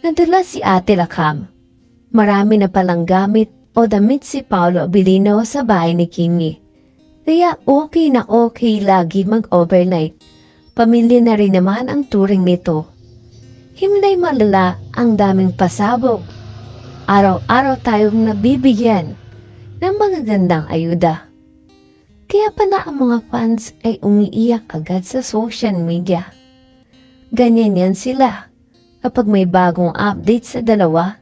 Nadala si Ate Lakam. Marami na palang gamit o damit si Paolo Abilino sa bahay ni Kimi. Kaya okay na okay lagi mag-overnight. Pamilya na rin naman ang turing nito. Himlay malala ang daming pasabog. Araw-araw tayong nabibigyan ng mga gandang ayuda. Kaya pa na ang mga fans ay umiiyak agad sa social media. Ganyan yan sila. Kapag may bagong update sa dalawa,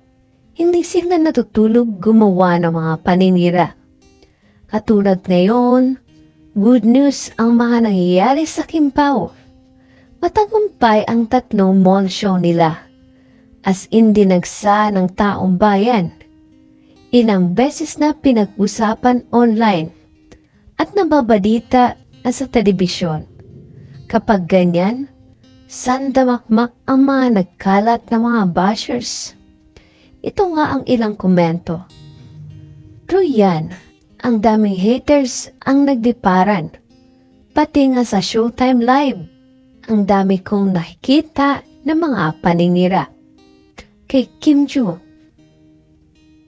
hindi sila natutulog gumawa ng mga paninira. Katulad ngayon, good news ang mga nangyayari sa Kimpaw. Matagumpay ang tatlong mall show nila. As in dinagsa ng taong bayan. Ilang beses na pinag-usapan online at nababalita na sa telebisyon. Kapag ganyan, sandamakmak ang mga nagkalat na mga bashers. Ito nga ang ilang komento. True yan, ang daming haters ang nagdiparan. Pati nga sa Showtime Live, ang dami kong nakikita ng mga paninira. Kay Kim Joo,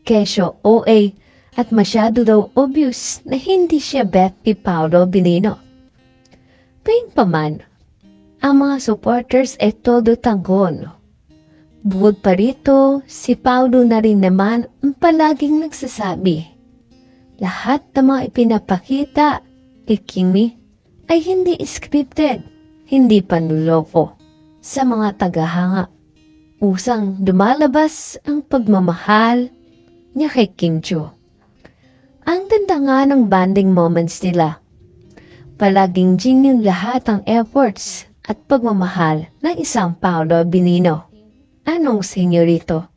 kesyo OA at masyado daw obvious na hindi siya bet ni Paolo Bilino. Pain pa man, ang mga supporters ay todo tanggol. Bukod pa rito, si Paolo na rin naman ang palaging nagsasabi. Lahat ng mga ipinapakita kay Kimi ay hindi scripted, hindi panluloko sa mga tagahanga. Usang lumalabas ang pagmamahal niya kay Kim Joo. Ang ganda nga ng banding moments nila. Palaging genuine lahat ang efforts at pagmamahal ng isang Paolo Binino. Anong senyorito?